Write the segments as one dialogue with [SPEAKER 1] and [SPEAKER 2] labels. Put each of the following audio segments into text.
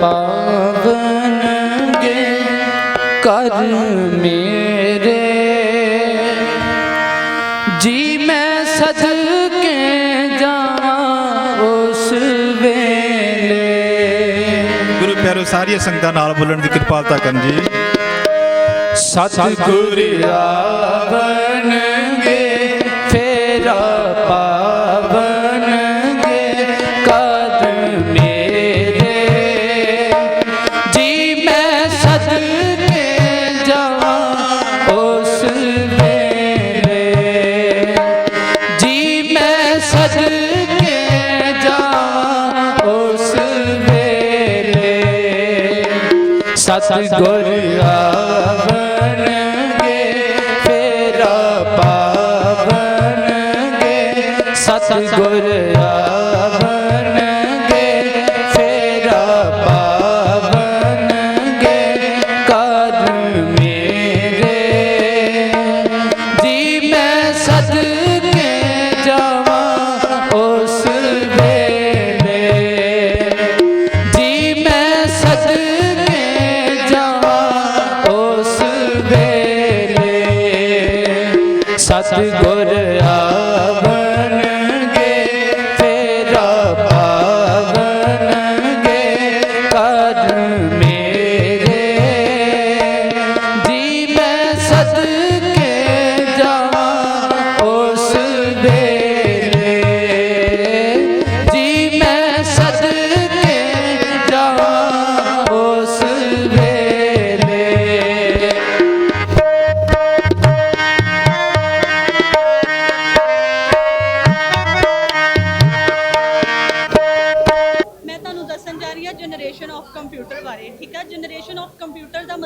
[SPEAKER 1] ਪਾਵਨਗੇ ਕਰ ਮੇਰੇ। ਜੀ ਮੈਂ ਸਦਕੇ ਜਾਵਾਂ ਉਸ ਵੇਲੇ।
[SPEAKER 2] ਗੁਰੂ ਪਿਆਰੋ ਸਾਰੀਆਂ ਸੰਗਤਾਂ ਨਾਲ ਬੋਲਣ ਦੀ ਕਿਰਪਾਲਤਾ ਕਰਨ ਜੀ।
[SPEAKER 1] ਸਤਿਗੁਰ ਆਵਣਗੇ ਸਤਿਗੁਰ ਆਵਣਗੇ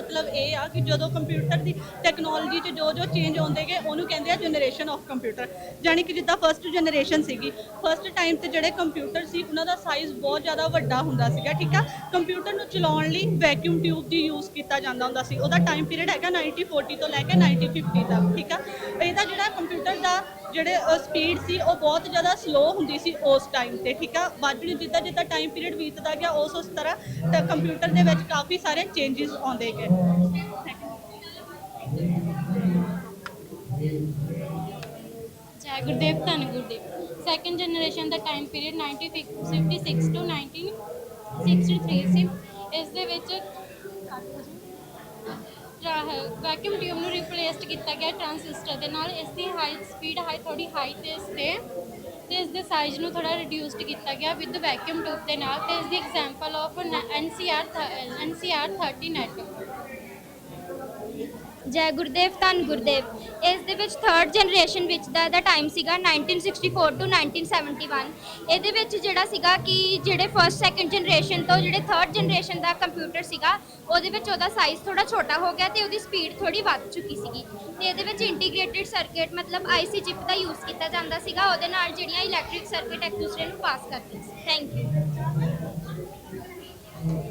[SPEAKER 3] ਮਤਲਬ ਇਹ ਆ ਕਿ ਜਦੋਂ ਕੰਪਿਊਟਰ ਦੀ ਟੈਕਨੋਲੋਜੀ 'ਚ ਜੋ ਜੋ ਚੇਂਜ ਆਉਂਦੇ ਗਏ, ਉਹਨੂੰ ਕਹਿੰਦੇ ਆ ਜਨਰੇਸ਼ਨ ਆਫ ਕੰਪਿਊਟਰ ਯਾਨੀ ਕਿ ਜਿੱਦਾਂ ਫਰਸਟ ਜਨਰੇਸ਼ਨ ਸੀਗੀ ਫਰਸਟ ਟਾਈਮ ਤੇ ਜਿਹੜੇ ਕੰਪਿਊਟਰ ਸੀ, ਉਹਨਾਂ ਦਾ ਸਾਈਜ਼ ਬਹੁਤ ਜ਼ਿਆਦਾ ਵੱਡਾ ਹੁੰਦਾ ਸੀਗਾ, ਠੀਕ ਆ? ਕੰਪਿਊਟਰ ਨੂੰ ਚਲਾਉਣ ਲਈ ਵੈਕਿਊਮ ਟਿਊਬ ਦੀ ਯੂਜ਼ ਕੀਤਾ ਜਾਂਦਾ ਹੁੰਦਾ ਸੀ। ਉਹਦਾ ਟਾਈਮ ਪੀਰੀਅਡ ਹੈਗਾ 1940 ਤੋਂ ਲੈ ਕੇ 1950 ਤੱਕ, ਠੀਕ ਆ? ਇਹਦਾ ਜਿਹੜਾ ਕੰਪਿਊਟਰ ਦਾ ਜਿਹੜੇ ਸਪੀਡ ਸੀ, ਉਹ ਬਹੁਤ ਜ਼ਿਆਦਾ ਸਲੋ ਹੁੰਦੀ ਸੀ ਉਸ ਟਾਈਮ ਤੇ, ਠੀਕ ਆ? ਬਾਅਦ ਜਿੱਦਾਂ ਜਿੱਦਾਂ ਟਾਈਮ ਪੀਰੀਅਡ ਬੀਤਦਾ ਗਿਆ, ਉਸ ਉਸ ਤਰ੍ਹਾਂ ਤਾਂ ਕੰਪਿਊਟਰ ਦੇ ਵਿੱਚ ਕਾਫੀ ਸਾਰੇ ਚੇਂਜਸ ਆਉਂਦੇ ਗਏ।
[SPEAKER 4] ਜੈ ਗੁਰਦੇਵ, ਧੰਨ ਗੁਰਦੇਵ। ਸੈਕੰਡ ਜਨਰੇਸ਼ਨ ਦਾ ਟਾਈਮ ਪੀਰੀਅਡ 1956 ਟੂ 1963 ਸੀ। ਇਸ ਦੇ ਵਿੱਚ ਵੈਕਿਊਮ ਟਿਊਬ ਨੂੰ ਰਿਪਲੇਸਡ ਕੀਤਾ ਗਿਆ ਟਰਾਂਸਿਸਟਰ ਦੇ ਨਾਲ। ਇਸ ਦੀ ਹਾਈ ਸਪੀਡ ਹਾਈ ਥੋੜੀ ਹਾਈ ਤੇ ਇਸ ਤੇ ਤੇ ਇਸ ਦੇ ਸਾਈਜ਼ ਨੂੰ ਥੋੜਾ ਰਿਡਿਊਸਡ ਕੀਤਾ ਗਿਆ ਵਿਦ ਵੈਕਿਊਮ ਟਿਊਬ ਦੇ ਨਾਲ। ਤੇ ਇਸ ਦੀ example of NCR NCR 30 network
[SPEAKER 5] ਜੈ ਗੁਰਦੇਵ, ਧੰਨ ਗੁਰਦੇਵ। ਇਸ ਦੇ ਵਿੱਚ ਥਰਡ ਜਨਰੇਸ਼ਨ ਵਿੱਚ ਦਾ ਇਹਦਾ ਟਾਈਮ ਸੀਗਾ 1964 ਤੋਂ 1971 ਇਹਦੇ ਵਿੱਚ ਜਿਹੜਾ ਸੀਗਾ ਕਿ ਜਿਹੜੇ ਫਰਸਟ ਸੈਕੰਡ ਜਨਰੇਸ਼ਨ ਤੋਂ ਜਿਹੜੇ ਥਰਡ ਜਨਰੇਸ਼ਨ ਦਾ ਕੰਪਿਊਟਰ ਸੀਗਾ, ਉਹਦੇ ਵਿੱਚ ਉਹਦਾ ਸਾਈਜ਼ ਥੋੜਾ ਛੋਟਾ ਹੋ ਗਿਆ ਤੇ ਉਹਦੀ ਸਪੀਡ ਥੋੜੀ ਵੱਧ ਚੁੱਕੀ ਸੀਗੀ। ਤੇ ਇਹਦੇ ਵਿੱਚ ਇੰਟੀਗ੍ਰੇਟਿਡ ਸਰਕਟ ਮਤਲਬ ਆਈਸੀ ਚਿਪ ਦਾ ਯੂਜ਼ ਕੀਤਾ ਜਾਂਦਾ ਸੀਗਾ, ਉਹਦੇ ਨਾਲ ਜਿਹੜੀਆਂ ਇਲੈਕਟ੍ਰਿਕ ਸਰਕਟ ਇੱਕ ਦੂਸਰੇ ਨੂੰ ਪਾਸ ਕਰਦੀਆਂ ਸੀ। ਥੈਂਕ ਯੂ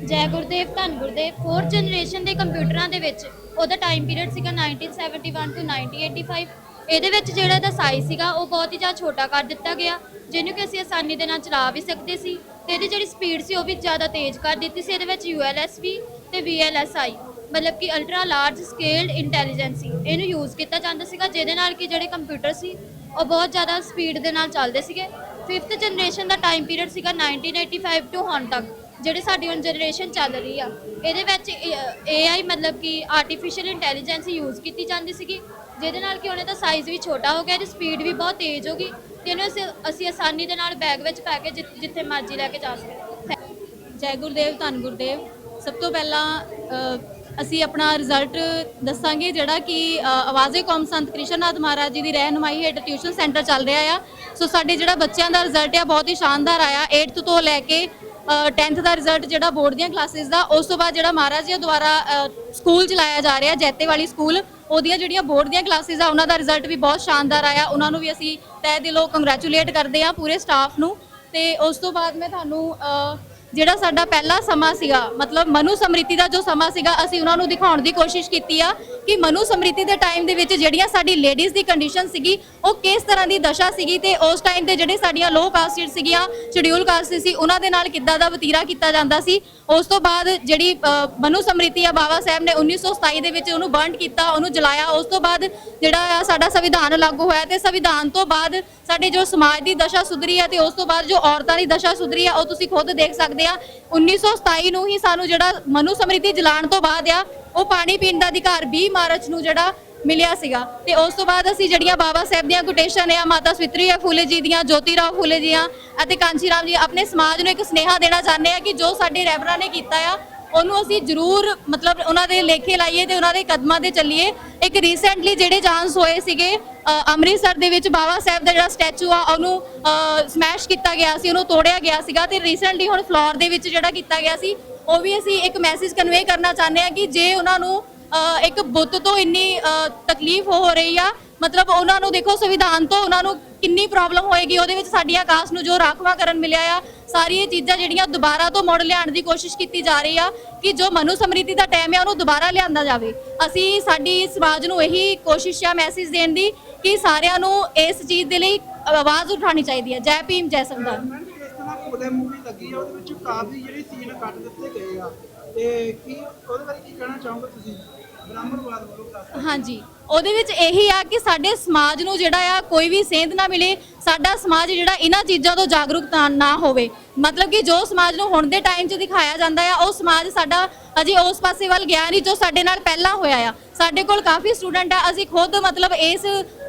[SPEAKER 4] ਜੈ ਗੁਰਦੇਵ, ਧੰਨ ਗੁਰਦੇਵ। ਫੋਰਥ ਜਨਰੇਸ਼ਨ ਦੇ ਕੰਪਿਊਟਰਾਂ ਦੇ ਵਿੱਚ ਉਹਦਾ ਟਾਈਮ ਪੀਰੀਅਡ ਸੀਗਾ 1971 ਤੋਂ 1985 ਇਹਦੇ ਵਿੱਚ ਜਿਹੜਾ ਇਹਦਾ ਸਾਈਜ਼ ਸੀਗਾ, ਉਹ ਬਹੁਤ ਹੀ ਜ਼ਿਆਦਾ ਛੋਟਾ ਕਰ ਦਿੱਤਾ ਗਿਆ, ਜਿਹਨੂੰ ਕਿ ਅਸੀਂ ਆਸਾਨੀ ਦੇ ਨਾਲ ਚਲਾ ਵੀ ਸਕਦੇ ਸੀ। ਤੇ ਇਹਦੀ ਜਿਹੜੀ ਸਪੀਡ ਸੀ, ਉਹ ਵੀ ਜ਼ਿਆਦਾ ਤੇਜ਼ ਕਰ ਦਿੱਤੀ ਸੀ। ਇਹਦੇ ਵਿੱਚ ULSB ਤੇ VLSI ਮਤਲਬ ਕਿ ਅਲਟਰਾ ਲਾਰਜ ਸਕੇਲਡ ਇੰਟੈਲੀਜੈਂਸੀ ਇਹਨੂੰ ਯੂਜ਼ ਕੀਤਾ ਜਾਂਦਾ ਸੀਗਾ, ਜਿਹਦੇ ਨਾਲ ਕਿ ਜਿਹੜੇ ਕੰਪਿਊਟਰ ਸੀ, ਉਹ ਬਹੁਤ ਜ਼ਿਆਦਾ ਸਪੀਡ ਦੇ ਨਾਲ ਚੱਲਦੇ ਸੀਗੇ। ਫਿਫਥ ਜਨਰੇਸ਼ਨ ਦਾ ਟਾਈਮ ਪੀਰੀਅਡ ਸੀਗਾ 1985 ਤੋਂ ਹੁਣ ਤੱਕ। ਜਿਹੜੀ ਸਾਡੀ ਹੁਣ ਜਨਰੇਸ਼ਨ ਚੱਲ ਰਹੀ ਆ, ਇਹਦੇ ਵਿੱਚ AI ਮਤਲਬ ਕਿ ਆਰਟੀਫੀਸ਼ੀਅਲ ਇੰਟੈਲੀਜੈਂਸ ਯੂਜ਼ ਕੀਤੀ ਜਾਂਦੀ ਸੀਗੀ, ਜਿਹਦੇ ਨਾਲ ਕਿ ਉਹਨੇ ਦਾ ਸਾਈਜ਼ ਵੀ ਛੋਟਾ ਹੋ ਗਿਆ ਤੇ ਸਪੀਡ ਵੀ ਬਹੁਤ ਤੇਜ਼ ਹੋ ਗਈ ਤੇ ਇਹਨੂੰ ਅਸੀਂ ਅਸੀਂ ਆਸਾਨੀ ਦੇ ਨਾਲ ਬੈਗ ਵਿੱਚ ਪਾ ਕੇ ਜਿ- ਜਿੱਥੇ ਮਰਜ਼ੀ ਲੈ ਕੇ ਜਾ ਸਕਦੇ
[SPEAKER 6] ਜੈ ਗੁਰਦੇਵ, ਧੰਨ ਗੁਰਦੇਵ। ਸਭ ਤੋਂ ਪਹਿਲਾਂ ਅਸੀਂ ਆਪਣਾ ਰਿਜ਼ਲਟ ਦੱਸਾਂਗੇ ਜਿਹੜਾ ਕਿ ਆਵਾਜ਼ੇ ਕੌਮ ਸੰਤ ਕ੍ਰਿਸ਼ਨਨਾਥ ਮਹਾਰਾਜ ਜੀ ਦੀ ਰਹਿਨੁਮਾਈ ਹੇਠ ਟਿਊਸ਼ਨ ਸੈਂਟਰ ਚੱਲ ਰਿਹਾ ਆ। ਸੋ ਸਾਡੇ ਜਿਹੜਾ ਬੱਚਿਆਂ ਦਾ ਰਿਜ਼ਲਟ ਆ, ਬਹੁਤ ਹੀ ਸ਼ਾਨਦਾਰ ਆਇਆ। 8th ਤੋਂ ਲੈ ਕੇ 10th ਦਾ ਰਿਜ਼ਲਟ ਜਿਹੜਾ ਬੋਰਡ ਦੀਆਂ ਕਲਾਸਿਸ ਦਾ, ਉਸ ਤੋਂ ਬਾਅਦ ਜਿਹੜਾ ਮਹਾਰਾਜ ਜੀ ਦੁਆਰਾ ਸਕੂਲ ਚਲਾਇਆ ਜਾ ਰਿਹਾ, ਜੈਤੇ ਵਾਲੀ ਸਕੂਲ, ਉਹਦੀਆਂ ਜਿਹੜੀਆਂ ਬੋਰਡ ਦੀਆਂ ਕਲਾਸਿਸ ਆ, ਉਹਨਾਂ ਦਾ ਰਿਜ਼ਲਟ ਵੀ ਬਹੁਤ ਸ਼ਾਨਦਾਰ ਆਇਆ। ਉਹਨਾਂ ਨੂੰ ਵੀ ਅਸੀਂ ਤਹਿ ਦਿਲੋਂ ਕੰਗ੍ਰੈਚੁਲੇਟ ਕਰਦੇ ਆ ਪੂਰੇ ਸਟਾਫ ਨੂੰ। ਤੇ ਉਸ ਤੋਂ ਬਾਅਦ ਮੈਂ ਤੁਹਾਨੂੰ ਜਿਹੜਾ ਸਾਡਾ ਪਹਿਲਾ ਸਮਾਂ ਸੀਗਾ ਮਤਲਬ ਮਨੂ ਸਮ੍ਰਿਤੀ ਦਾ ਜੋ ਸਮਾਂ ਸੀਗਾ ਅਸੀਂ ਉਹਨਾਂ ਨੂੰ ਦਿਖਾਉਣ ਦੀ ਕੋਸ਼ਿਸ਼ ਕੀਤੀ ਆ ਕਿ ਮਨੂ ਸਮ੍ਰਿਤੀ ਦੇ ਟਾਈਮ ਦੇ ਵਿੱਚ ਜਿਹੜੀਆਂ ਸਾਡੀ ਲੇਡੀਜ਼ ਦੀ ਕੰਡੀਸ਼ਨ ਸੀਗੀ ਉਹ ਕਿਸ ਤਰ੍ਹਾਂ ਦੀ ਦਸ਼ਾ ਸੀਗੀ ਤੇ ਉਸ ਟਾਈਮ ਤੇ ਜਿਹੜੇ ਸਾਡੀਆਂ ਲੋ ਕਾਸਟ ਸੀਗੀਆਂ ਸ਼ਡਿਊਲ ਕਾਸਟ ਸੀ ਉਹਨਾਂ ਦੇ ਨਾਲ ਕਿੱਦਾਂ ਦਾ ਵਤੀਰਾ ਕੀਤਾ ਜਾਂਦਾ ਸੀ ਉਸ ਤੋਂ ਬਾਅਦ ਜਿਹੜੀ ਅ, ਮਨੂ ਸਮ੍ਰਿਤੀ ਆ ਬਾਬਾ ਸਾਹਿਬ ਨੇ 1927 ਦੇ ਵਿੱਚ ਉਹਨੂੰ ਬਰਨਡ ਕੀਤਾ ਉਹਨੂੰ ਜਲਾਇਆ ਉਸ ਤੋਂ ਬਾਅਦ ਜਿਹੜਾ ਆ ਸਾਡਾ ਸੰਵਿਧਾਨ ਲਾਗੂ ਹੋਇਆ ਤੇ ਸੰਵਿਧਾਨ ਤੋਂ ਬਾਅਦ ਸਾਡੇ ਜੋ ਸਮਾਜ ਦੀ ਦਸ਼ਾ ਸੁਧਰੀ ਹੈ ਤੇ ਉਸ ਤੋਂ ਬਾਅਦ ਜੋ ਔਰਤਾਂ ਦੀ ਦਸ਼ਾ ਸੁਧਰੀ ਹੈ ਉਹ ਤੁਸੀਂ ਖੁਦ ਦੇਖ ਸਕਦੇ ਆ। 1927 ਨੂੰ ਹੀ ਸਾਨੂੰ ਜਿਹੜਾ ਮਨੂ ਸਮ੍ਰਿਤੀ ਜਲਾਉਣ ਤੋਂ ਬਾਅਦ ਆ, ਉਹ ਪਾਣੀ ਪੀਣ ਦਾ ਅਧਿਕਾਰ 20 ਮਾਰਚ ਨੂੰ ਜਿਹੜਾ ਮਿਲਿਆ ਸੀਗਾ। ਤੇ ਉਸ ਤੋਂ ਬਾਅਦ ਅਸੀਂ ਜਿਹੜੀਆਂ ਬਾਬਾ ਸਾਹਿਬ ਦੀਆਂ ਕੋਟੇਸ਼ਨ ਆ, ਮਾਤਾ ਸਵਿਤਰੀ ਫੂਲੇ ਜੀ ਦੀਆਂ, ਜੋਤੀ ਰਾਓ ਫੂਲੇ ਜੀਆਂ ਅਤੇ ਕਾਂਚੀ ਰਾਮ ਜੀ, ਆਪਣੇ ਸਮਾਜ ਨੂੰ ਇੱਕ ਸਨੇਹਾ ਦੇਣਾ ਚਾਹੁੰਦੇ ਆ ਕਿ ਜੋ ਸਾਡੇ ਰਹਿਬਰਾਂ ਨੇ ਕੀਤਾ ਆ, ਉਹਨੂੰ ਅਸੀਂ ਜ਼ਰੂਰ ਮਤਲਬ ਉਹਨਾਂ ਦੇ ਲੇਖੇ ਲਾਈਏ ਤੇ ਉਹਨਾਂ ਦੇ ਕਦਮਾਂ ਤੇ ਚੱਲੀਏ। ਇੱਕ ਰੀਸੈਂਟਲੀ ਜਿਹੜੇ ਚਾਂਸ ਹੋਏ ਸੀਗੇ ਅੰਮ੍ਰਿਤਸਰ ਦੇ ਵਿੱਚ ਬਾਬਾ ਸਾਹਿਬ ਦਾ ਜਿਹੜਾ ਸਟੈਚੂ ਆ, ਉਹਨੂੰ ਸਮੈਸ਼ ਕੀਤਾ ਗਿਆ ਸੀ, ਉਹਨੂੰ ਤੋੜਿਆ ਗਿਆ ਸੀਗਾ ਤੇ ਰੀਸੈਂਟਲੀ ਹੁਣ ਫਲੋਰ ਦੇ ਵਿੱਚ ਜਿਹੜਾ ਕੀਤਾ ਗਿਆ ਸੀ, ਉਹ ਵੀ ਅਸੀਂ ਇੱਕ ਮੈਸੇਜ ਕਨਵੇ ਕਰਨਾ ਚਾਹੁੰਦੇ ਆ ਕਿ ਜੇ ਉਹਨਾਂ ਨੂੰ ਇੱਕ ਬੁੱਤ ਤੋਂ ਇੰਨੀ ਤਕਲੀਫ ਹੋ ਰਹੀ ਆ, ਮਤਲਬ ਉਹਨਾਂ ਨੂੰ ਦੇਖੋ ਸੰਵਿਧਾਨ ਤੋਂ ਉਹਨਾਂ ਨੂੰ ਕਿੰਨੀ ਪ੍ਰੋਬਲਮ ਹੋਏਗੀ, ਉਹਦੇ ਵਿੱਚ ਸਾਡੀ ਆਕਾਸ਼ ਨੂੰ ਜੋ ਰਾਖਵਾਂਕਰਨ ਮਿਲਿਆ ਆ ਸਾਰੀ ਇਹ ਚੀਜ਼ਾਂ ਜਿਹੜੀਆਂ ਦੁਬਾਰਾ ਤੋਂ ਮੁੜ ਲਿਆਉਣ ਦੀ ਕੋਸ਼ਿਸ਼ ਕੀਤੀ ਜਾ ਰਹੀ ਆ, ਕਿ ਜੋ ਮਨੂ ਸਮ੍ਰਿਤੀ ਦਾ ਟਾਈਮ ਹੈ ਉਹਨੂੰ ਦੁਬਾਰਾ ਲਿਆਂਦਾ ਜਾਵੇ। ਅਸੀਂ ਸਾਡੀ ਸਮਾਜ ਨੂੰ ਇਹੀ ਕੋਸ਼ਿਸ਼ ਆ ਮੈਸੇਜ ਦੇਣ ਦੀ ਕਿ ਸਾਰਿਆਂ ਨੂੰ ਇਸ ਚੀਜ਼ ਦੇ ਲਈ ਆਵਾਜ਼ ਉਠਾਉਣੀ ਚਾਹੀਦੀ ਹੈ। ਜੈ ਭੀਮ, ਜੈ ਸੰਵਿਧਾਨ।
[SPEAKER 7] ਮੈਡਮ ਤਰ੍ਹਾਂ ਕੋਲੇ ਮੂਵੀ ਲੱਗੀ ਆ, ਉਹਦੇ ਵਿੱਚ ਕਾਫੀ ਜਿਹੜੇ ਸੀਨ ਕੱਟ ਦਿੱਤੇ ਗਏ ਆ। ਤੇ ਕੀ, ਉਹਦੇ ਬਾਰੇ ਕੀ ਕਹਿਣਾ ਚਾਹੋਗੇ ਤੁਸੀਂ?
[SPEAKER 6] ਹਾਂਜੀ। ਉਹਦੇ ਵਿੱਚ ਇਹੀ ਆ ਕਿ ਸਾਡੇ ਸਮਾਜ ਨੂੰ ਜਿਹੜਾ ਆ ਕੋਈ ਵੀ ਸੇਧ ਨਾ ਮਿਲੇ, ਸਾਡਾ ਸਮਾਜ ਜਿਹੜਾ ਇਹਨਾਂ ਚੀਜ਼ਾਂ ਤੋਂ ਜਾਗਰੂਕ ਨਾ ਹੋਵੇ। ਮਤਲਬ ਕਿ ਜੋ ਸਮਾਜ ਨੂੰ ਹੁਣ ਦੇ ਟਾਈਮ 'ਚ ਦਿਖਾਇਆ ਜਾਂਦਾ ਆ, ਉਹ ਸਮਾਜ ਸਾਡਾ ਅਜੇ ਉਸ ਪਾਸੇ ਵੱਲ ਗਿਆ ਨਹੀਂ ਜੋ ਸਾਡੇ ਨਾਲ ਪਹਿਲਾਂ ਹੋਇਆ ਆ। ਸਾਡੇ ਕੋਲ ਕਾਫੀ ਸਟੂਡੈਂਟ ਆ, ਅਸੀਂ ਖੁਦ ਮਤਲਬ ਇਸ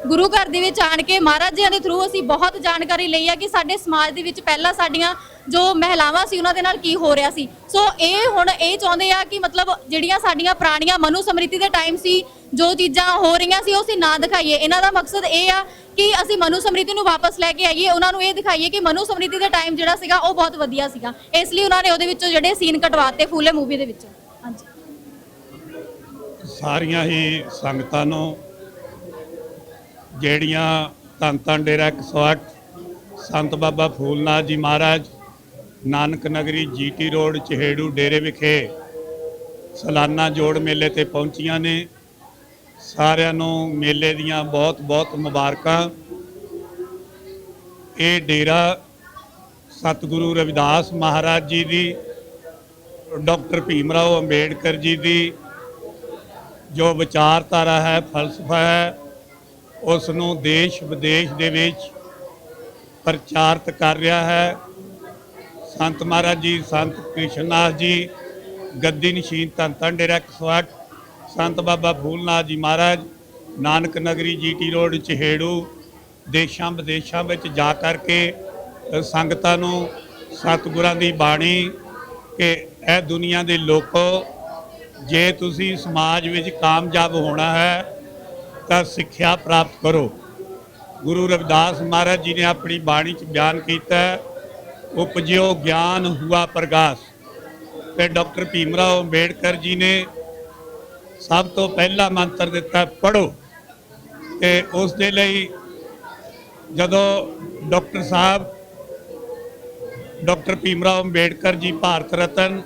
[SPEAKER 6] ਗੁਰੂ ਘਰ ਦੇ ਵਿੱਚ ਆਣ ਕੇ ਮਹਾਰਾਜ ਜੀ ਦੇ ਥਰੂ ਅਸੀਂ ਬਹੁਤ ਜਾਣਕਾਰੀ ਲਈ ਆ ਕਿ ਸਾਡੇ ਸਮਾਜ ਦੇ ਵਿੱਚ ਪਹਿਲਾਂ ਸਾਡੀਆਂ ਜੋ ਮਹਿਲਾਵਾਂ ਸੀ, ਉਹਨਾਂ ਦੇ ਨਾਲ ਕੀ ਹੋ ਰਿਹਾ ਸੀ? ਸੋ ਇਹ ਹੁਣ ਇਹ ਚਾਹੁੰਦੇ ਆ ਕਿ ਮਤਲਬ ਜਿਹੜੀਆਂ ਸਾਡੀਆਂ ਪੁਰਾਣੀਆਂ ਮਨੂ ਸਮ੍ਰਿਤੀ ਦੇ ਟਾਈਮ ਸੀ, ਜੋ ਚੀਜ਼ਾਂ ਹੋ ਰਹੀਆਂ ਸੀ, ਉਹ ਅਸੀਂ ਨਾ ਦਿਖਾਈਏ। ਇਹਨਾਂ ਦਾ ਮਕਸਦ ਇਹ ਆ ਕਿ ਅਸੀਂ ਮਨੂ ਸਮ੍ਰਿਤੀ ਨੂੰ ਵਾਪਸ ਲੈ ਕੇ ਆਈਏ। ਉਹਨਾਂ ਨੂੰ ਇਹ ਦਿਖਾਈਏ ਕਿ ਮਨੂ ਸਮ੍ਰਿਤੀ ਦਾ ਟਾਈਮ ਜਿਹੜਾ ਸੀਗਾ, ਉਹ ਬਹੁਤ ਵਧੀਆ ਸੀਗਾ। ਇਸ ਲਈ ਉਹਨਾਂ ਨੇ ਉਹਦੇ ਵਿੱਚੋਂ ਜਿਹੜੇ ਸੀਨ ਕਟਵਾਤੇ ਫੂਲੇ ਮੂਵੀ ਦੇ ਵਿੱਚੋਂ। ਹਾਂਜੀ।
[SPEAKER 8] ਸਾਰੀਆਂ ਹੀ ਸੰਗਤਾਂ ਨੂੰ ਜਿਹੜੀਆਂ ਧੰਨ ਧੰਨ ਡੇਰਾ 108 ਸੰਤ ਬਾਬਾ ਫੂਲਨਾਥ ਜੀ ਮਹਾਰਾਜ ਨਾਨਕ ਨਗਰੀ ਜੀਟੀ ਰੋਡ, ਚਹੇੜੂ ਡੇਰੇ ਵਿਖੇ ਸਾਲਾਨਾ ਜੋੜ ਮੇਲੇ ਤੇ ਪਹੁੰਚੀਆਂ ਨੇ। ਸਾਰਿਆਂ ਨੂੰ ਮੇਲੇ ਦੀਆਂ ਬਹੁਤ ਬਹੁਤ ਮੁਬਾਰਕਾਂ। ਇਹ ਡੇਰਾ ਸਤਿਗੁਰੂ ਰਵਿਦਾਸ ਮਹਾਰਾਜ ਜੀ ਦੀ, ਡਾਕਟਰ ਭੀਮ ਰਾਓ ਅੰਬੇਡਕਰ ਜੀ ਦੀ ਜੋ ਵਿਚਾਰਧਾਰਾ ਹੈ, ਫਲਸਫਾ ਹੈ ਉਸ ਨੂੰ ਦੇਸ਼ ਵਿਦੇਸ਼ ਦੇ ਵਿੱਚ ਪ੍ਰਚਾਰਿਤ ਕਰ ਰਿਹਾ ਹੈ। ਸੰਤ ਮਹਾਰਾਜ ਜੀ ਸੰਤ ਕ੍ਰਿਸ਼ਨਨਾਥ ਜੀ ਗੱਦੀ ਨਸ਼ੀਨ ਧੰਨ ਧੰਨ ਡੇਰਾ 108 ਸੰਤ ਬਾਬਾ ਫੂਲਨਾਥ ਜੀ ਮਹਾਰਾਜ ਨਾਨਕ ਨਗਰੀ ਜੀਟੀ ਰੋਡ ਚਹੇੜੂ ਦੇਸ਼ਾਂ ਵਿਦੇਸ਼ਾਂ ਵਿੱਚ ਜਾ ਕਰਕੇ ਸੰਗਤਾਂ ਨੂੰ ਸਤਿਗੁਰਾਂ ਦੀ ਬਾਣੀ ਕਿ ਇਹ ਦੁਨੀਆ ਦੇ ਲੋਕੋ ਜੇ ਤੁਸੀਂ ਸਮਾਜ ਵਿੱਚ ਕਾਮਯਾਬ ਹੋਣਾ ਹੈ ਤਾਂ ਸਿੱਖਿਆ ਪ੍ਰਾਪਤ ਕਰੋ। ਗੁਰੂ ਰਵਿਦਾਸ ਮਹਾਰਾਜ ਜੀ ਨੇ ਆਪਣੀ ਬਾਣੀ 'ਚ ਬਿਆਨ ਕੀਤਾ ਹੈ, ਉਪਜਿਓ ਗਿਆਨ ਹੁਆ ਪ੍ਰਗਾਸ। ਤੇ ਡਾਕਟਰ ਭੀਮ ਰਾਓ ਅੰਬੇਡਕਰ ਜੀ ਨੇ ਸਭ ਤੋਂ ਪਹਿਲਾ ਮੰਤਰ ਦਿੱਤਾ ਪੜੋ ਤੇ ਉਸ ਦੇ ਲਈ ਜਦੋਂ ਡਾਕਟਰ ਸਾਹਿਬ, ਡਾਕਟਰ ਭੀਮ ਰਾਓ ਅੰਬੇਡਕਰ ਜੀ ਭਾਰਤ ਰਤਨ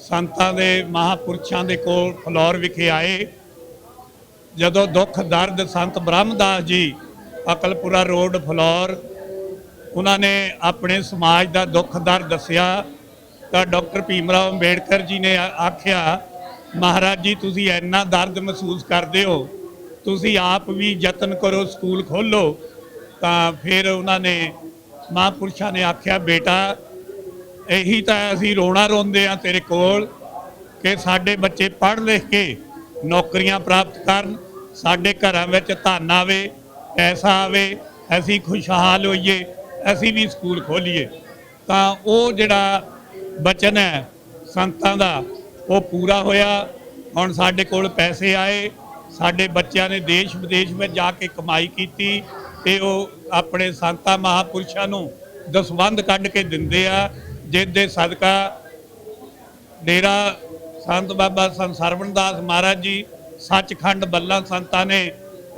[SPEAKER 8] ਸੰਤਾਂ ਦੇ ਮਹਾਪੁਰਸ਼ਾਂ ਦੇ ਕੋਲ ਫਲੌਰ ਵਿਖੇ ਆਏ, ਜਦੋਂ ਦੁੱਖ ਦਰਦ ਸੰਤ ਬ੍ਰਹਮਦਾਸ ਜੀ ਅਕਲਪੁਰਾ ਰੋਡ ਫਲੌਰ ਉਹਨਾਂ ਨੇ ਆਪਣੇ ਸਮਾਜ ਦਾ ਦੁੱਖ ਦਰਦ ਦੱਸਿਆ। ਤਾਂ ਡਾਕਟਰ ਭੀਮ ਰਾਓ ਅੰਬੇਡਕਰ ਜੀ ਨੇ ਆਖਿਆ, ਮਹਾਰਾਜ ਜੀ, ਤੁਸੀਂ ਇੰਨਾ ਦਰਦ ਮਹਿਸੂਸ ਕਰਦੇ ਹੋ। ਤੁਸੀਂ ਆਪ ਵੀ ਯਤਨ ਕਰੋ, ਸਕੂਲ ਖੋਲੋ ਤਾਂ ਫਿਰ ਉਹਨਾਂ ਨੇ, ਮਹਾਂਪੁਰਸ਼ਾਂ ਨੇ ਆਖਿਆ, ਬੇਟਾ, ਇਹੀ ਤਾਂ ਅਸੀਂ ਰੋਣਾ ਰੋਂਦੇ ਆ ਤੇਰੇ ਕੋਲ ਕਿ ਸਾਡੇ ਬੱਚੇ ਪੜ੍ਹ ਲਿਖ ਕੇ ਨੌਕਰੀਆਂ ਪ੍ਰਾਪਤ ਕਰਨ। ਸਾਡੇ ਘਰਾਂ ਵਿੱਚ ਧਨ ਆਵੇ, ਪੈਸਾ ਆਵੇ, ਅਸੀਂ ਖੁਸ਼ਹਾਲ ਹੋਈਏ। ਅਸੀਂ ਵੀ ਸਕੂਲ ਖੋਲੀਏ, ਤਾਂ ਉਹ ਜਿਹੜਾ ਬਚਨ ਹੈ ਸੰਤਾਂ ਦਾ, ਉਹ ਪੂਰਾ ਹੋਇਆ। ਹੁਣ ਸਾਡੇ ਕੋਲ ਪੈਸੇ ਆਏ, ਸਾਡੇ ਬੱਚਿਆਂ ਨੇ ਦੇਸ਼ ਵਿਦੇਸ਼ ਵਿੱਚ ਜਾ ਕੇ ਕਮਾਈ ਕੀਤੀ ਤੇ ਉਹ ਆਪਣੇ ਸੰਤਾਂ, ਮਹਾਪੁਰਸ਼ਾਂ ਨੂੰ ਦਸਵੰਧ ਕੱਢ ਕੇ ਦਿੰਦੇ ਆ ਜਿਸ ਦੇ ਸਦਕਾ ਡੇਰਾ ਸੰਤ ਬਾਬਾ ਸੰਤ ਸਰਵਣਦਾਸ ਮਹਾਰਾਜ ਜੀ ਸੱਚਖੰਡ ਬੱਲਾ ਸੰਤਾਂ ਨੇ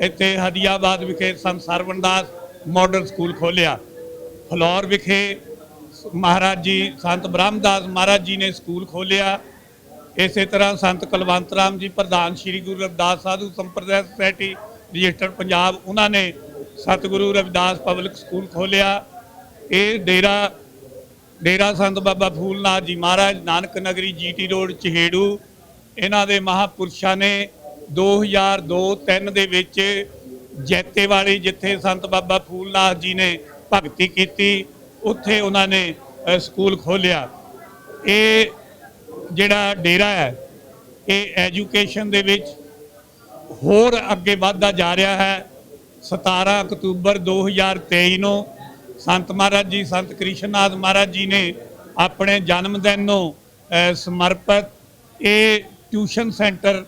[SPEAKER 8] ਇੱਥੇ ਹਦੀਆਬਾਦ ਵਿਖੇ ਸੰਤ ਸਰਵਣਦਾਸ ਮਾਡਲ ਸਕੂਲ ਖੋਲ੍ਹਿਆ ਫਲੌਰ ਵਿਖੇ ਮਹਾਰਾਜ ਜੀ, ਸੰਤ ਬ੍ਰਹਮਦਾਸ ਮਹਾਰਾਜ ਜੀ ਨੇ ਸਕੂਲ ਖੋਲ੍ਹਿਆ। ਇਸੇ ਤਰ੍ਹਾਂ ਸੰਤ ਕੁਲਵੰਤ ਰਾਮ ਜੀ, ਪ੍ਰਧਾਨ ਸ੍ਰੀ ਗੁਰੂ ਰਵਿਦਾਸ ਸਾਧੂ ਸੰਪਰਦਾਇ ਸੁਸਾਇਟੀ, ਰਜਿਸਟਰ ਪੰਜਾਬ, ਉਹਨਾਂ ਨੇ ਸਤਿਗੁਰੂ ਰਵਿਦਾਸ ਪਬਲਿਕ ਸਕੂਲ ਖੋਲ੍ਹਿਆ। ਇਹ ਡੇਰਾ ਡੇਰਾ ਸੰਤ ਬਾਬਾ ਫੂਲਨਾਥ ਜੀ ਮਹਾਰਾਜ, ਨਾਨਕ ਨਗਰੀ ਜੀਟੀ ਰੋਡ, ਚਹੇੜੂ। ਇਹਨਾਂ ਦੇ ਮਹਾਪੁਰਸ਼ਾਂ ਨੇ 2002-3 ਦੇ ਵਿੱਚ ਜੈਤੇ ਵਾਲੀ ਜਿੱਥੇ ਸੰਤ ਬਾਬਾ ਫੂਲਨਾਥ ਜੀ ਨੇ ਭਗਤੀ ਕੀਤੀ, ਉੱਥੇ ਉਹਨਾਂ ਨੇ ਸਕੂਲ ਖੋਲ੍ਹਿਆ। ਇਹ ਜਿਹੜਾ ਡੇਰਾ ਹੈ, ਇਹ ਐਜੂਕੇਸ਼ਨ ਦੇ ਵਿੱਚ ਹੋਰ ਅੱਗੇ ਵਧਦਾ ਜਾ ਰਿਹਾ ਹੈ। 17 ਅਕਤੂਬਰ 2023 ਨੂੰ ਸੰਤ ਮਹਾਰਾਜ ਜੀ, ਸੰਤ ਕ੍ਰਿਸ਼ਨਨਾਥ ਮਹਾਰਾਜ ਜੀ ਨੇ ਆਪਣੇ ਜਨਮ ਦਿਨ ਨੂੰ ਸਮਰਪਿਤ ਇਹ ਟਿਊਸ਼ਨ ਸੈਂਟਰ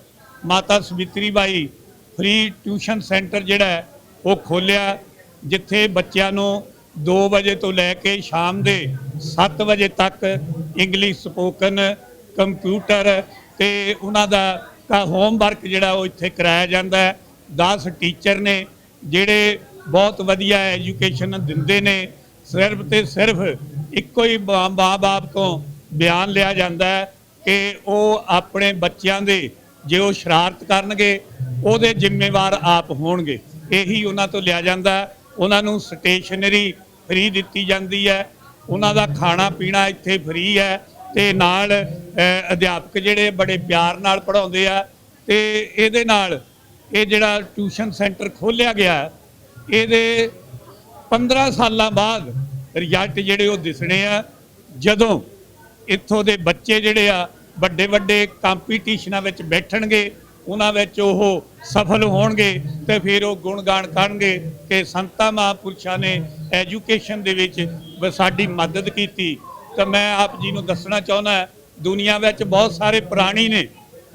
[SPEAKER 8] ਮਾਤਾ Savitri Bai, free tuition centre ਜਿਹੜਾ ਉਹ ਖੋਲਿਆ ਜਿੱਥੇ ਬੱਚਿਆਂ ਨੂੰ 2 ਵਜੇ ਤੋਂ ਲੈ ਕੇ ਸ਼ਾਮ ਦੇ 7 ਵਜੇ ਤੱਕ ਇੰਗਲਿਸ਼ ਸਪੋਕਨ ਕੰਪਿਊਟਰ ਤੇ ਉਹਨਾਂ ਦਾ ਕਾ ਹੋਮਵਰਕ ਜਿਹੜਾ ਉਹ ਇੱਥੇ ਕਰਾਇਆ ਜਾਂਦਾ ਹੈ 10 ਟੀਚਰ ਨੇ, ਜਿਹੜੇ ਬਹੁਤ ਵਧੀਆ ਐਜੂਕੇਸ਼ਨ ਦਿੰਦੇ ਨੇ, ਸਿਰਫ ਤੇ ਸਿਰਫ ਇੱਕੋ ਹੀ ਮਾਂ-ਬਾਪ ਤੋਂ ਬਿਆਨ ਲਿਆ ਜਾਂਦਾ ਹੈ ਕਿ ਉਹ ਆਪਣੇ ਬੱਚਿਆਂ ਦੇ ਜੇ ਉਹ ਸ਼ਰਾਰਤ ਕਰਨਗੇ, ਉਹਦੇ ਜ਼ਿੰਮੇਵਾਰ ਆਪ ਹੋਣਗੇ ਇਹੀ ਉਹਨਾਂ ਤੋਂ ਲਿਆ ਜਾਂਦਾ ਹੈ। ਉਹਨਾਂ ਨੂੰ ਸਟੇਸ਼ਨਰੀ ਫ੍ਰੀ ਦਿੱਤੀ ਜਾਂਦੀ ਹੈ। ਉਹਨਾਂ ਦਾ ਖਾਣਾ ਪੀਣਾ ਇੱਥੇ ਫ੍ਰੀ ਹੈ ਤੇ ਨਾਲ ਅਧਿਆਪਕ ਜਿਹੜੇ ਬੜੇ ਪਿਆਰ ਨਾਲ ਪੜ੍ਹਾਉਂਦੇ ਆ ਤੇ ਇਹਦੇ ਨਾਲ ਇਹ ਜਿਹੜਾ ਟਿਊਸ਼ਨ ਸੈਂਟਰ ਖੋਲ੍ਹਿਆ ਗਿਆ, ਇਹਦੇ 15 ਸਾਲਾਂ ਬਾਅਦ ਰਿਜ਼ਲਟ ਜਿਹੜੇ ਉਹ ਦਿਸਣੇ ਆ। ਜਦੋਂ ਇੱਥੋਂ ਦੇ ਬੱਚੇ ਜਿਹੜੇ ਆ ਵੱਡੇ ਵੱਡੇ ਕੰਪੀਟੀਸ਼ਨਾਂ ਵਿੱਚ ਬੈਠਣਗੇ ਉਹਨਾਂ ਵਿੱਚ ਉਹ ਸਫਲ ਹੋਣਗੇ ਤੇ ਫਿਰ ਉਹ ਗੁਣਗਾਨ ਕਰਨਗੇ ਕਿ ਸੰਤਾਂ ਮਹਾਂਪੁਰਸ਼ਾਂ ਨੇ ਐਜੂਕੇਸ਼ਨ ਦੇ ਵਿੱਚ ਸਾਡੀ ਮਦਦ ਕੀਤੀ। ਤਾਂ ਮੈਂ ਆਪ ਜੀ ਨੂੰ ਦੱਸਣਾ ਚਾਹੁੰਦਾ ਦੁਨੀਆ ਵਿੱਚ ਬਹੁਤ ਸਾਰੇ ਪ੍ਰਾਣੀ ਨੇ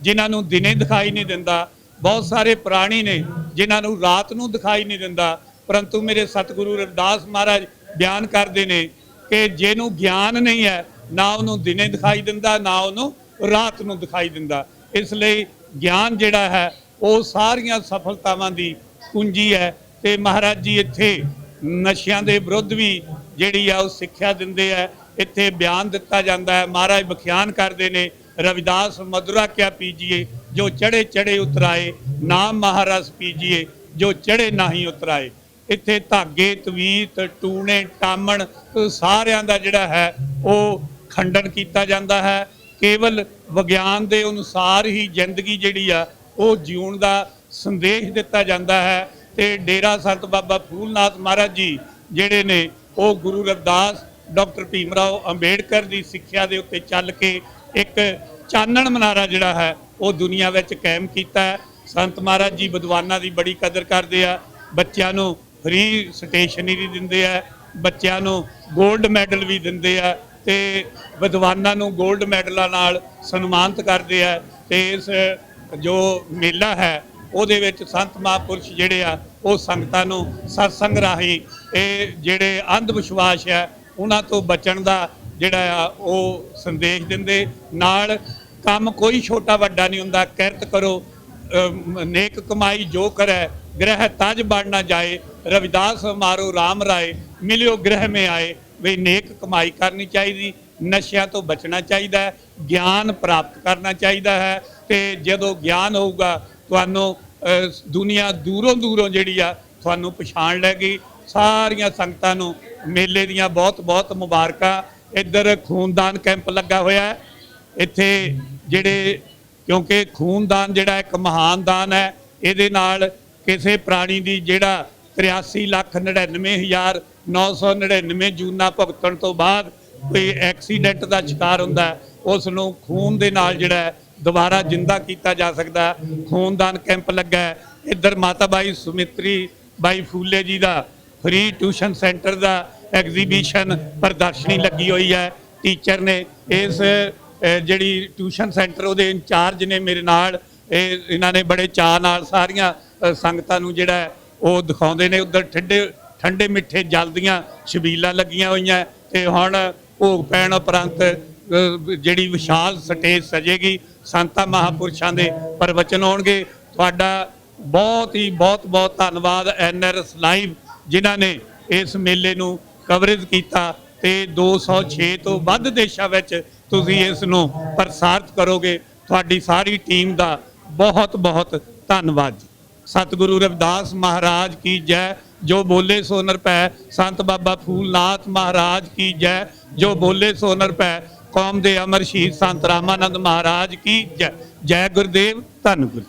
[SPEAKER 8] ਜਿਨ੍ਹਾਂ ਨੂੰ ਦਿਨੇ ਦਿਖਾਈ ਨਹੀਂ ਦਿੰਦਾ, ਬਹੁਤ ਸਾਰੇ ਪ੍ਰਾਣੀ ਨੇ ਜਿਨ੍ਹਾਂ ਨੂੰ ਰਾਤ ਨੂੰ ਦਿਖਾਈ ਨਹੀਂ ਦਿੰਦਾ। ਪਰੰਤੂ ਮੇਰੇ ਸਤਿਗੁਰੂ ਰਵਿਦਾਸ ਮਹਾਰਾਜ ਬਿਆਨ ਕਰਦੇ ਨੇ ਕਿ ਜਿਹਨੂੰ ਗਿਆਨ ਨਹੀਂ ਹੈ, ਨਾ ਉਹਨੂੰ ਦਿਨੇ ਦਿਖਾਈ ਦਿੰਦਾ, ਨਾ ਉਹਨੂੰ ਰਾਤ ਨੂੰ ਦਿਖਾਈ ਦਿੰਦਾ। ਇਸ ਲਈ ਗਿਆਨ ਜਿਹੜਾ ਹੈ, ਉਹ ਸਾਰੀਆਂ ਸਫਲਤਾਵਾਂ ਦੀ ਕੁੰਜੀ ਹੈ ਤੇ ਮਹਾਰਾਜ ਜੀ ਇੱਥੇ ਨਸ਼ਿਆਂ ਦੇ ਵਿਰੁੱਧ ਵੀ ਜਿਹੜੀ ਆ ਉਹ ਸਿੱਖਿਆ ਦਿੰਦੇ ਆ। ਇੱਥੇ ਬਿਆਨ ਦਿੱਤਾ ਜਾਂਦਾ ਹੈ, ਮਹਾਰਾਜ ਬਖਿਆਨ ਕਰਦੇ ਨੇ। ਰਵਿਦਾਸ ਮਧੁਰਾ ਕਿਆ ਪੀਜੀਏ, ਜੋ ਚੜੇ ਚੜੇ ਉਤਰਾਏ, ਨਾਮ ਮਹਾਰਸ ਪੀਜੀਏ, ਜੋ ਚੜੇ ਨਹੀਂ ਉਤਰਾਏ। ਇੱਥੇ ਧਾਗੇ, ਤਵੀਤ, ਟੂਣੇ, ਟਾਮਣ, ਸਾਰਿਆਂ ਦਾ ਜਿਹੜਾ ਹੈ, ਉਹ ਖੰਡਨ ਕੀਤਾ ਜਾਂਦਾ ਹੈ। ਕੇਵਲ ਵਿਗਿਆਨ ਦੇ ਅਨੁਸਾਰ ਹੀ ਜ਼ਿੰਦਗੀ ਜਿਹੜੀ ਆ, ਉਹ ਜਿਉਣ ਦਾ ਸੰਦੇਸ਼ ਦਿੱਤਾ ਜਾਂਦਾ ਹੈ। ਤੇ ਡੇਰਾ ਸੰਤ ਬਾਬਾ ਫੂਲਨਾਥ ਮਹਾਰਾਜ ਜੀ ਜਿਹੜੇ ਨੇ, ਉਹ ਗੁਰੂ ਰਵਿਦਾਸ, ਡਾਕਟਰ ਭੀਮ ਰਾਓ ਅੰਬੇਡਕਰ ਦੀ ਸਿੱਖਿਆ ਦੇ ਉੱਤੇ ਚੱਲ ਕੇ ਇੱਕ ਚਾਨਣ ਮਨਾਰਾ ਜਿਹੜਾ ਹੈ, ਉਹ ਦੁਨੀਆ ਵਿੱਚ ਕਾਇਮ ਕੀਤਾ ਹੈ। ਸੰਤ ਮਹਾਰਾਜ ਜੀ ਵਿਦਵਾਨਾਂ ਦੀ ਬੜੀ ਕਦਰ ਕਰਦੇ ਆ। ਬੱਚਿਆਂ ਨੂੰ ਫ੍ਰੀ ਸਟੇਸ਼ਨਰੀ ਦਿੰਦੇ ਆ। ਬੱਚਿਆਂ ਨੂੰ 골ਡ ਮੈਡਲ ਵੀ ਦਿੰਦੇ ਆ। ਤੇ ਵਿਦਵਾਨਾਂ ਨੂੰ 골ਡ ਮੈਡਲਾਂ ਨਾਲ ਸਨਮਾਨਿਤ ਕਰਦੇ ਆ ਤੇ ਇਸ, ਜੋ ਮੇਲਾ ਹੈ, ਉਹਦੇ ਵਿੱਚ ਸੰਤ ਮਹਾਂਪੁਰਸ਼ ਜਿਹੜੇ ਆ, ਉਹ ਸੰਗਤਾਂ ਨੂੰ ਸਤਸੰਗ ਰਾਹੀਂ ਇਹ ਜਿਹੜੇ ਅੰਧ ਵਿਸ਼ਵਾਸ ਹੈ ਉਹਨਾਂ ਤੋਂ ਬਚਣ ਦਾ ਜਿਹੜਾ ਆ, ਉਹ ਸੰਦੇਸ਼ ਦਿੰਦੇ। ਨਾਲ ਕੰਮ ਕੋਈ ਛੋਟਾ ਵੱਡਾ ਨਹੀਂ ਹੁੰਦਾ, ਕਿਰਤ ਕਰੋ ਨੇਕ ਕਮਾਈ ਜੋ ਕਰੈ, ਗ੍ਰਹਿ ਤਜ ਬਣ ਨਾ ਜਾਏ, ਰਵਿਦਾਸ ਮਾਰੋ RAM ਰਾਏ, ਮਿਲਿਓ ਗ੍ਰਹਿ ਮੇ ਆਏ। ਵੀ ਨੇਕ ਕਮਾਈ ਕਰਨੀ ਚਾਹੀਦੀ, ਨਸ਼ਿਆਂ ਤੋਂ ਬਚਣਾ ਚਾਹੀਦਾ ਹੈ, ਗਿਆਨ ਪ੍ਰਾਪਤ ਕਰਨਾ ਚਾਹੀਦਾ ਹੈ ਤੇ ਜਦੋਂ ਗਿਆਨ ਹੋਊਗਾ, ਤੁਹਾਨੂੰ ਦੁਨੀਆ ਦੂਰੋਂ ਦੂਰੋਂ ਜਿਹੜੀ ਆ, ਤੁਹਾਨੂੰ ਪਛਾਣ ਲੈਗੀ ਸਾਰੀਆਂ ਸੰਗਤਾਂ ਨੂੰ ਮੇਲੇ ਦੀਆਂ ਬਹੁਤ ਬਹੁਤ ਮੁਬਾਰਕਾਂ। ਇੱਧਰ ਖੂਨਦਾਨ ਕੈਂਪ ਲੱਗਾ ਹੋਇਆ ਇੱਥੇ ਜਿਹੜੇ, ਕਿਉਂਕਿ ਖੂਨਦਾਨ ਜਿਹੜਾ ਇੱਕ ਮਹਾਨ ਦਾਨ ਹੈ, ਇਹਦੇ ਨਾਲ ਕਿਸੇ ਪ੍ਰਾਣੀ ਦੀ ਜਿਹੜਾ 83 ਲੱਖ 99 ਹਜ਼ਾਰ 999 ਜੂਨਾ ਭੁਗਤਣ ਤੋਂ ਬਾਅਦ ਕੋਈ ਐਕਸੀਡੈਂਟ ਦਾ ਸ਼ਿਕਾਰ ਹੁੰਦਾ ਉਸ ਨੂੰ ਖੂਨ ਦੇ ਨਾਲ ਜਿਹੜਾ ਦੁਬਾਰਾ ਜਿੰਦਾ ਕੀਤਾ ਜਾ ਸਕਦਾ ਖੂਨਦਾਨ ਕੈਂਪ ਲੱਗਾ ਇੱਧਰ ਮਾਤਾ ਬਾਈ ਸੁਮਿਤਰੀ, ਬਾਈ ਫੂਲੇ ਜੀ ਦਾ ਫ੍ਰੀ ਟਿਊਸ਼ਨ ਸੈਂਟਰ ਦਾ ਐਗਜ਼ੀਬਿਸ਼ਨ ਪ੍ਰਦਰਸ਼ਨੀ ਲੱਗੀ ਹੋਈ ਹੈ। ਟੀਚਰ ਨੇ ਇਸ ਜਿਹੜੀ ਟਿਊਸ਼ਨ ਸੈਂਟਰ ਉਹਦੇ ਇੰਚਾਰਜ ਨੇ ਮੇਰੇ ਨਾਲ, ਇਹ ਇਹਨਾਂ ਨੇ ਬੜੇ ਚਾਅ ਨਾਲ ਸਾਰੀਆਂ ਸੰਗਤਾਂ ਨੂੰ ਜਿਹੜਾ ਉਹ ਦਿਖਾਉਂਦੇ ਨੇ। ਉਧਰ ਠੰਡੇ ਠੰਡੇ ਮਿੱਠੇ ਜਲ ਦੀਆਂ ਛਬੀਲਾਂ ਲੱਗੀਆਂ ਹੋਈਆਂ ਤੇ ਹੁਣ ਭੋਗ ਪੈਣ ਉਪਰੰਤ ਜਿਹੜੀ ਵਿਸ਼ਾਲ ਸਟੇਜ ਸਜੇਗੀ, ਸੰਤਾਂ ਮਹਾਪੁਰਸ਼ਾਂ ਦੇ ਪ੍ਰਵਚਨ ਹੋਣਗੇ। ਤੁਹਾਡਾ ਬਹੁਤ ਹੀ ਬਹੁਤ ਬਹੁਤ ਧੰਨਵਾਦ ਐਨਆਰਐਸ ਲਾਈਵ, ਜਿਨ੍ਹਾਂ ਨੇ ਇਸ ਮੇਲੇ ਨੂੰ ਕਵਰੇਜ ਕੀਤਾ ਤੇ 206 ਤੋਂ ਵੱਧ ਦੇਸ਼ਾਂ ਵਿੱਚ ਤੁਸੀਂ ਇਸ ਨੂੰ ਪ੍ਰਸਾਰਿਤ ਕਰੋਗੇ। ਤੁਹਾਡੀ ਸਾਰੀ ਟੀਮ ਦਾ ਬਹੁਤ ਬਹੁਤ ਧੰਨਵਾਦ ਜੀ। ਸਤਿਗੁਰੂ ਰਵਿਦਾਸ ਮਹਾਰਾਜ ਕੀ ਜੈ। ਜੋ ਬੋਲੇ ਸੋ ਨਰ ਪੈ, ਸੰਤ ਬਾਬਾ ਫੂਲਨਾਥ ਮਹਾਰਾਜ ਕੀ ਜੈ। ਜੋ ਬੋਲੇ ਸੋ ਨਰ ਪੈ, ਕੌਮ ਦੇ ਅਮਰ ਸ਼ਹੀਦ ਸੰਤ ਰਾਮਾਨੰਦ ਮਹਾਰਾਜ ਕੀ ਜੈ। ਜੈ ਗੁਰਦੇਵ, ਧੰਨ ਗੁਰੂ